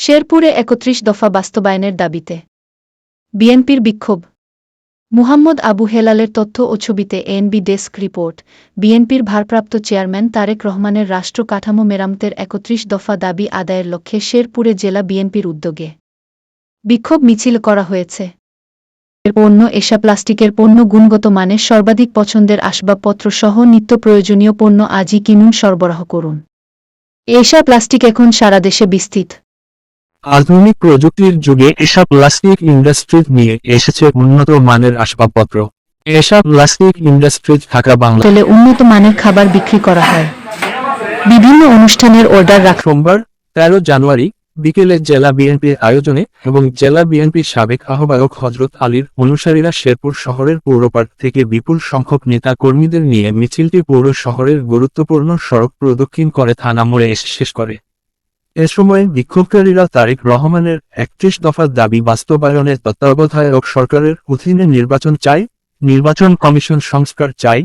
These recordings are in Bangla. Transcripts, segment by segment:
শেরপুরে একত্রিশ দফা বাস্তবায়নের দাবিতে। বিএনপির বিক্ষোভ। মুহাম্মদ আবু হেলালের তথ্য ও ছবিতে এএনবি ডেস্ক রিপোর্ট। বিএনপির ভারপ্রাপ্ত চেয়ারম্যান তারেক রহমানের রাষ্ট্র কাঠামো মেরামতের একত্রিশ দফা দাবি আদায়ের লক্ষ্যে শেরপুরে জেলা বিএনপির উদ্যোগে। বিক্ষোভ মিছিল করা হয়েছে। পণ্য এশা প্লাস্টিকের পণ্য গুণগত মানের সর্বাধিক পছন্দের আসবাবপত্র সহ নিত্য প্রয়োজনীয় পণ্য আজই কিনুন সরবরাহ করুন। এশা প্লাস্টিক এখন সারা দেশে বিস্তৃত। আধুনিক প্রযুক্তির যুগে এসব প্লাস্টিক ইন্ডাস্ট্রিজ নিয়ে এসেছে উন্নত মানের আসবাবপত্র। এসব প্লাস্টিক ইন্ডাস্ট্রিজ ঢাকা বাংলা উন্নত মানের খাবার বিক্রি করা হয়। বিভিন্ন অনুষ্ঠানের অর্ডার রাখা সোমবার তেরো জানুয়ারি বিকেলে জেলা বিএনপির আয়োজনে এবং জেলা বিএনপির সাবেক আহ্বায়ক হজরত আলীর অনুসারীরা শেরপুর শহরের পৌরপাড় থেকে বিপুল সংখ্যক নেতা কর্মীদের নিয়ে মিছিলটি পৌর শহরের গুরুত্বপূর্ণ সড়ক প্রদক্ষিণ করে থানা মোড়ে এসে শেষ করে। এ সময় বিক্ষোভকারীরা তারেক রহমানের একত্রিশ দফার দাবি বাস্তবায়নের তত্ত্বাবধায়ক সরকারের অধীনে নির্বাচন চাই, নির্বাচন কমিশন সংস্কার চাই,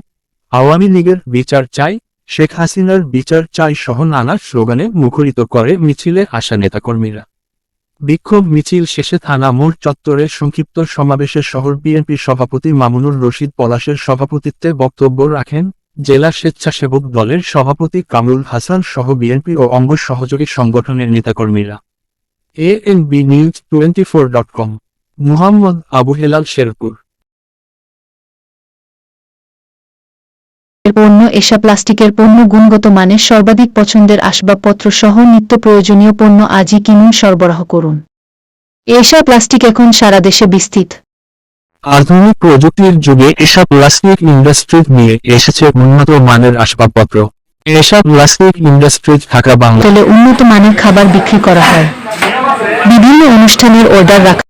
আওয়ামী লীগের বিচার চাই, শেখ হাসিনার বিচার চাই সহ নানা স্লোগানে মুখরিত করে মিছিলে আসা নেতাকর্মীরা। বিক্ষোভ মিছিল শেষে থানা মোড় চত্বরে সংক্ষিপ্ত সমাবেশে শহর বিএনপির সভাপতি মামুনুর রশিদ পলাশের সভাপতিত্বে বক্তব্য রাখেন জেলা স্বেচ্ছাসেবক দলের সভাপতি কামরুল হাসান সহ বিএনপি ও অঙ্গ সহযোগী সংগঠনের নেতাকর্মীরা। A N B news twenty four dot com Muhammad Abu Helal Sherpur. পণ্য এশা প্লাস্টিকের পণ্য গুণগত মানের সর্বাধিক পছন্দের আসবাবপত্র সহ নিত্য প্রয়োজনীয় পণ্য আজই কিনুন সরবরাহ করুন। এশা প্লাস্টিক এখন সারা দেশে বিস্তৃত। আধুনিক প্রযুক্তির যুগে এসব প্লাস্টিক ইন্ডাস্ট্রিজ নিয়ে এসেছে উন্নত মানের আসবাবপত্র। এসব প্লাস্টিক ইন্ডাস্ট্রিজ ঢাকা বাংলা উন্নত মানের খাবার বিক্রি করা হয়। বিভিন্ন অনুষ্ঠানের অর্ডার রাখা